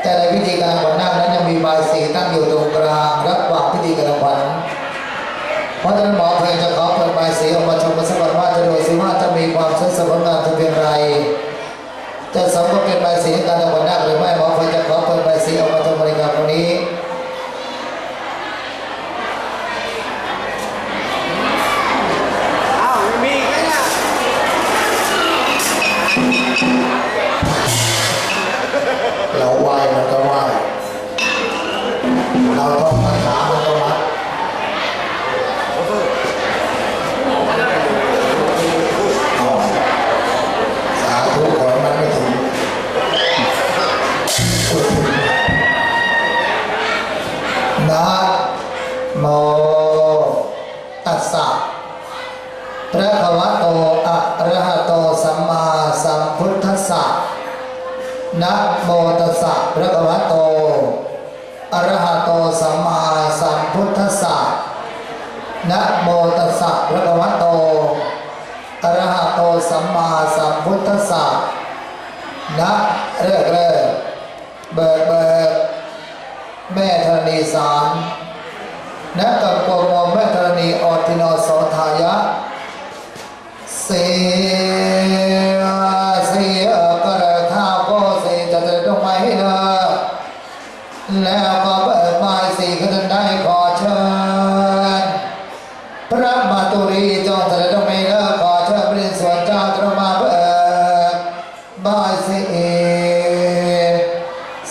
แต่ในพิธีการขวัญนาคนั้นยังมีใบสีตั้งอยู่ตรงกลางรับว่างพิธีการขวัญเพราะฉะนั้นหมอเพลงจะขอเปิดใบสีออกมาชมกันสักวันว่าจะโดยสิว่าจะมีความสวยสมงามจะเป็นไร จะสมกับเป็นใบสีการขวัญนาคหรือไม่หมอเพลงจะขอเปิดใบสีออกมาชมบริการตรงนี้ เราต้องมาถามมันก็มาเอาสาธุขอให้มันไม่ถึงนะโมตัสสะพระคะวะโตอะระหะโตสัมมาสัมพุทธัสสะนะโมตัสสะพระคะวะโตอะระ พุทธศาสตร์นะโมตัสสะพระคะวะโตอระหะโตสัมมาสัมพุทธศาสตร์นะเริกเริกเบิกเบิกแม่ธรณีสารนะกับ บายสี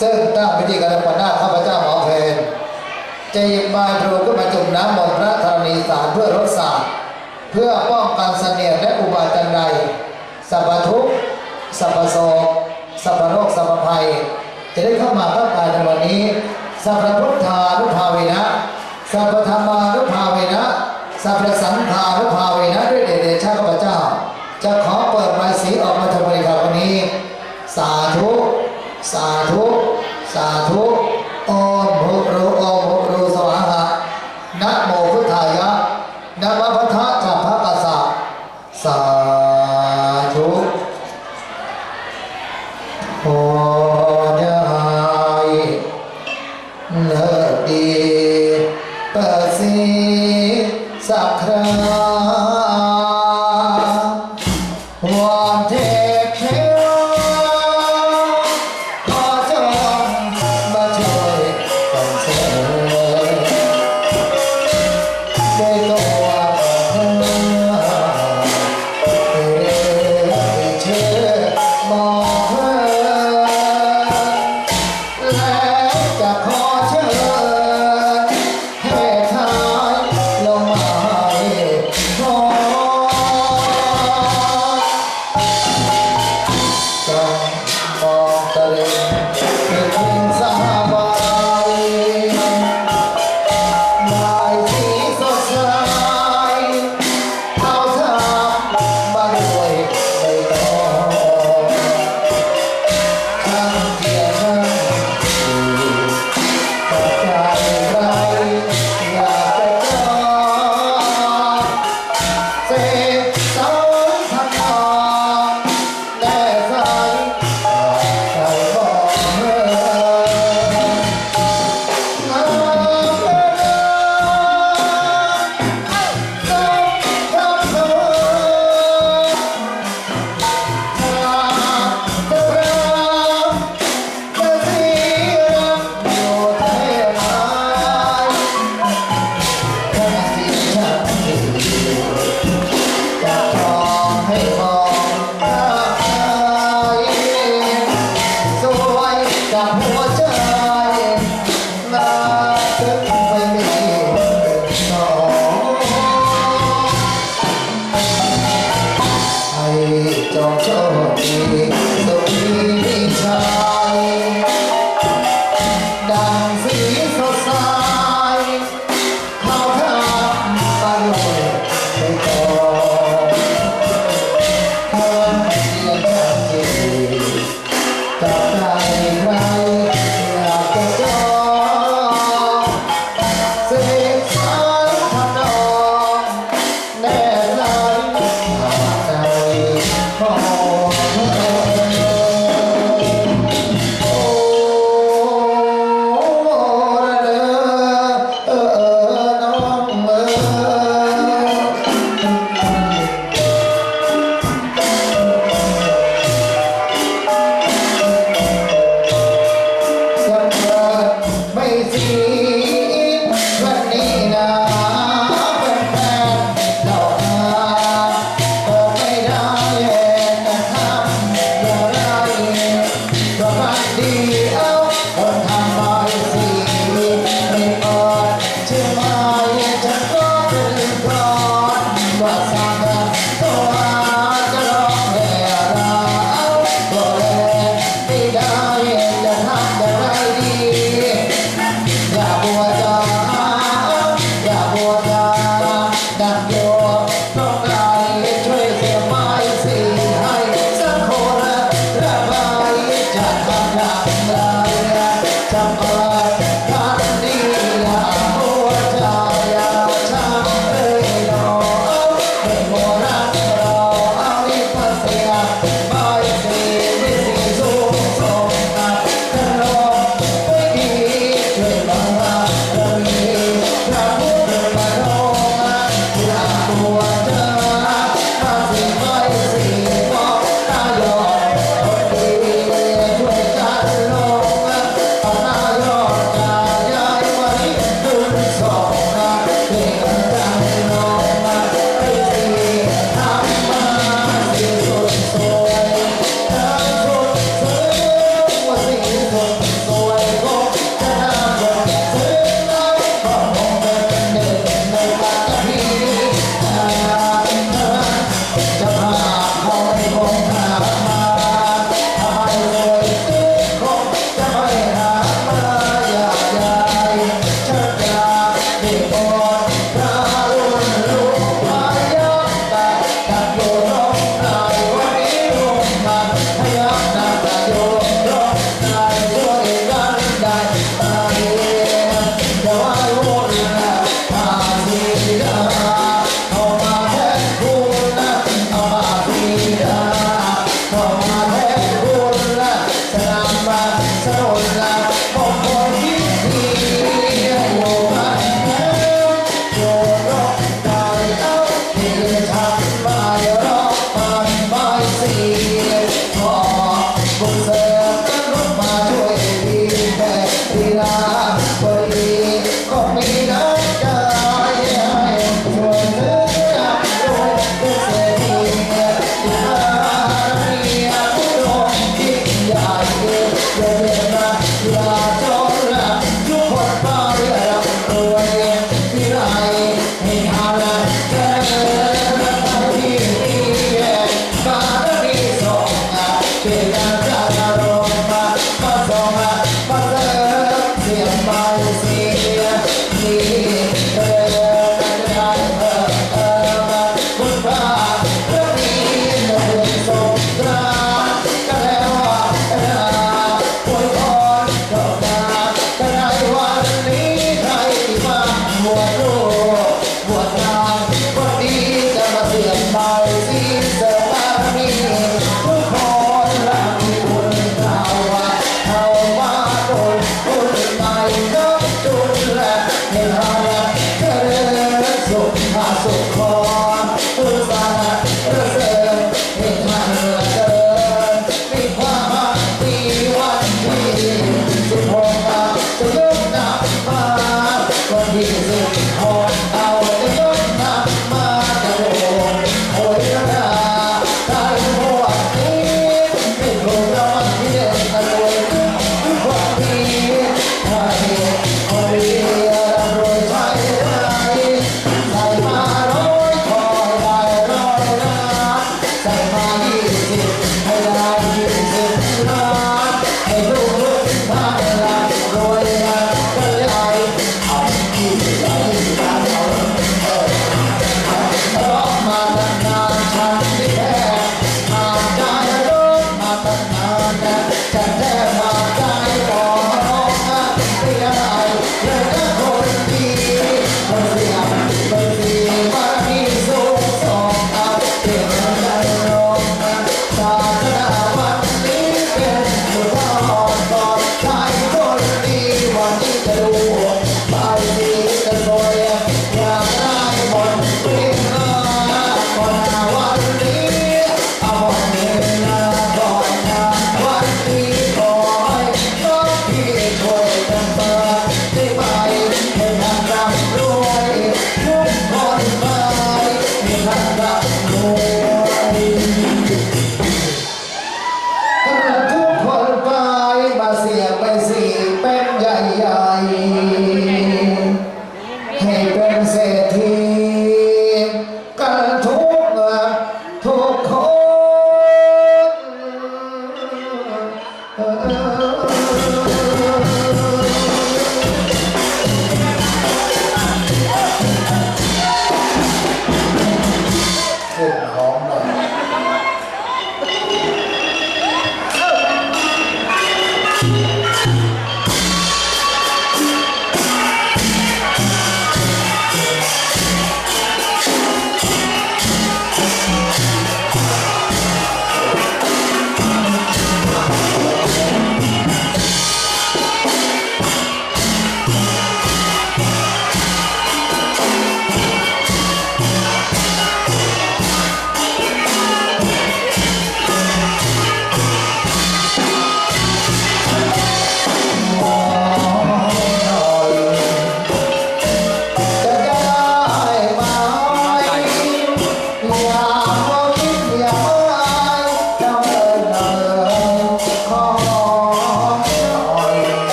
ซึ่งตั้งพิธีการปนาข้าพเจ้าหมอเพนจะหยิบม้พลูขึ้นมาจุ่มน้ำมนต์พระธรณีสารเพื่อรดสาดเพื่อป้องกันเสนียดและอุบาจันใดสัพทุกสัพโศกสัพโรคสัพภัย จะได้เข้ามาเข้ากายในวันนี้สัพพุทธานุภาเวนะสัพธรรมา เ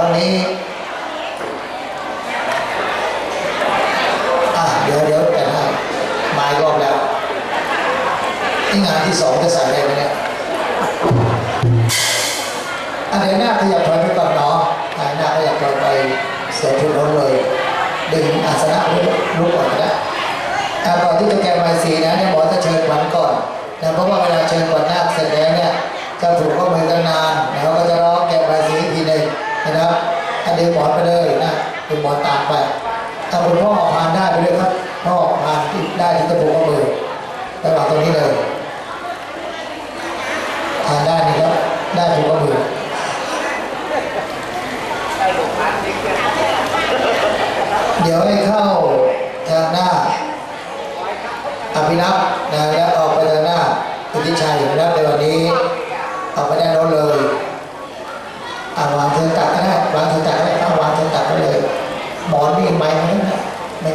วันนี้เดี๋ยวเดี๋ยวแต่ให้มารอบแล้วที่งานที่สองจะใส่อะไรไหมเนี่ยอันไหนหน้าขยับถอยไปก่อนเนาะหน้าขยับถอยไปเสียทุกคนเลยดึงอาสนะรู้ก่อนนะก่อนที่จะแกมายสีนะเนี่ยหมอจะเชิญขวัญก่อนนะเพราะว่าเวลาเชิญขวัญน้าเสร็จแล้วเนี่ยจะถูกข้อมือกันนานแล้วก็จะร้องแกมายสี นะครับ อันนี้หอลไปเลยนะเป็นหอลตากไปถ้าคุณพ่อผ่านได้ไปเลยครับพ่อผ่านที่ได้ที่ตะโพกมือไปวางตรงนี้เลยผ่านได้นี่ครับได้ถูกมือเดี๋ยวให้เข้าทางหน้าอภินักนะแล้วออกไปทางหน้าคุณทิชัยนะครับในวันนี้ออกไปได้น้นเลย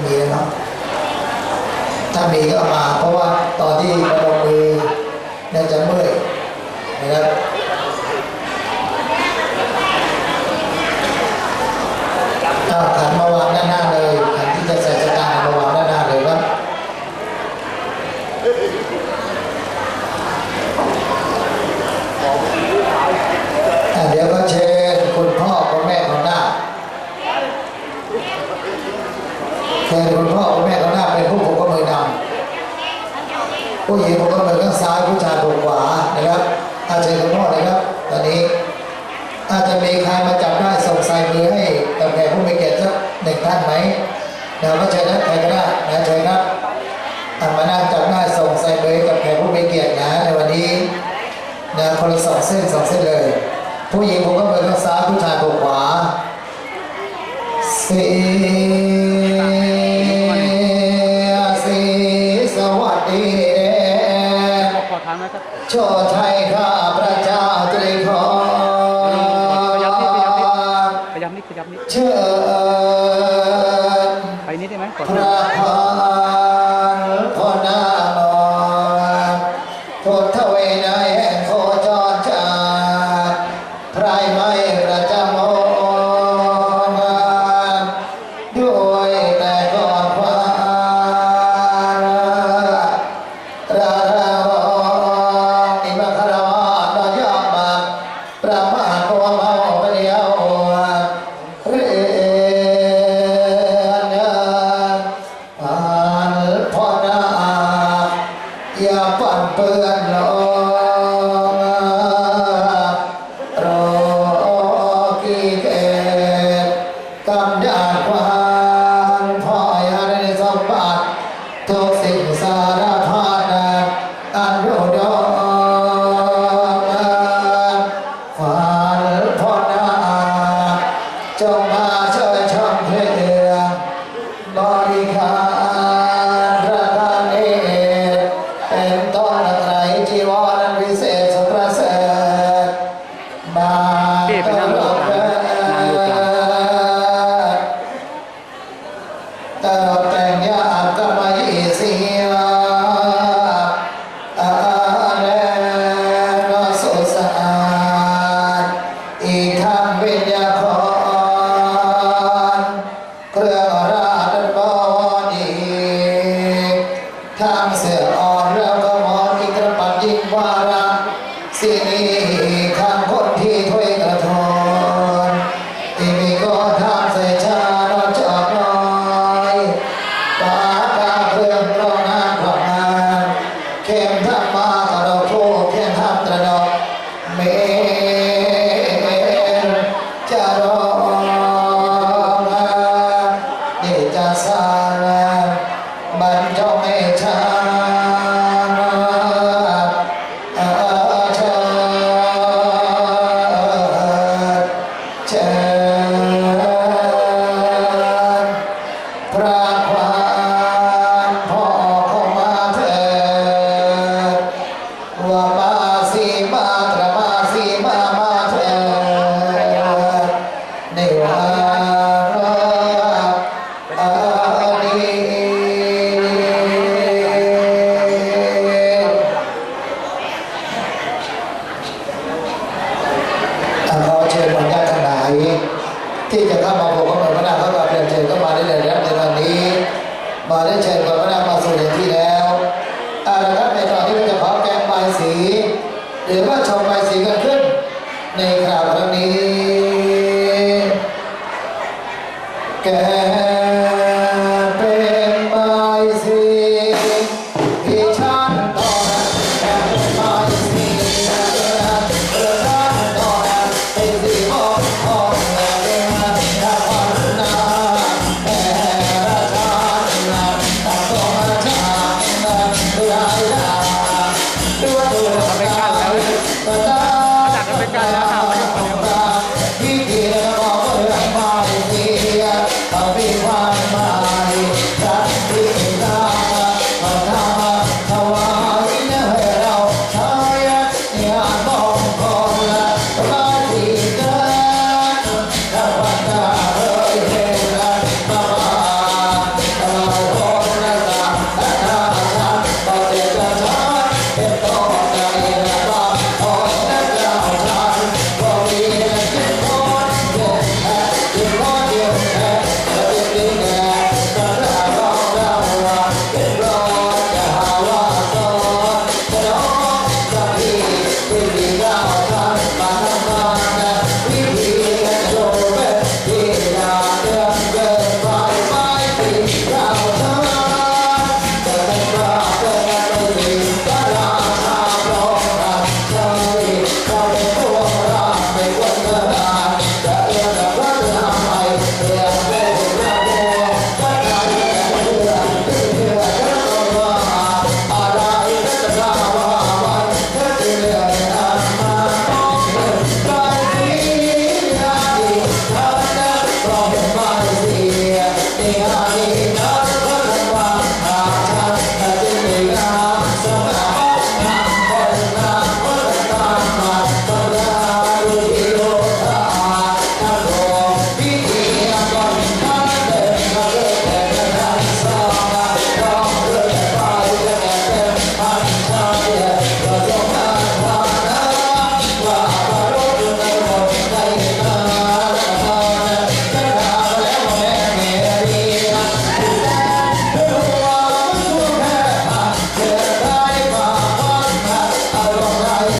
มีนะเนาะถ้ามีก็มา เพราะว่าตอนที่เราลงมือเนี่ยจะเมื่อยนะครับ ท่านไหมนะเพราะฉะนั้นใครก็ได้นะเชิญครับอามานาจับหน้าส่งใส่เบยกับแขกผู้มีเกียรตินะในวันนี้นะคนละสองเส้นสองเส้นเลย ผู้หญิงผมก็เบอร์ข้างซ้ายผู้ชายผมขวาสีสีสวัสดีเรชอชัยข้าพระเจ้าตรีขอเชื่อ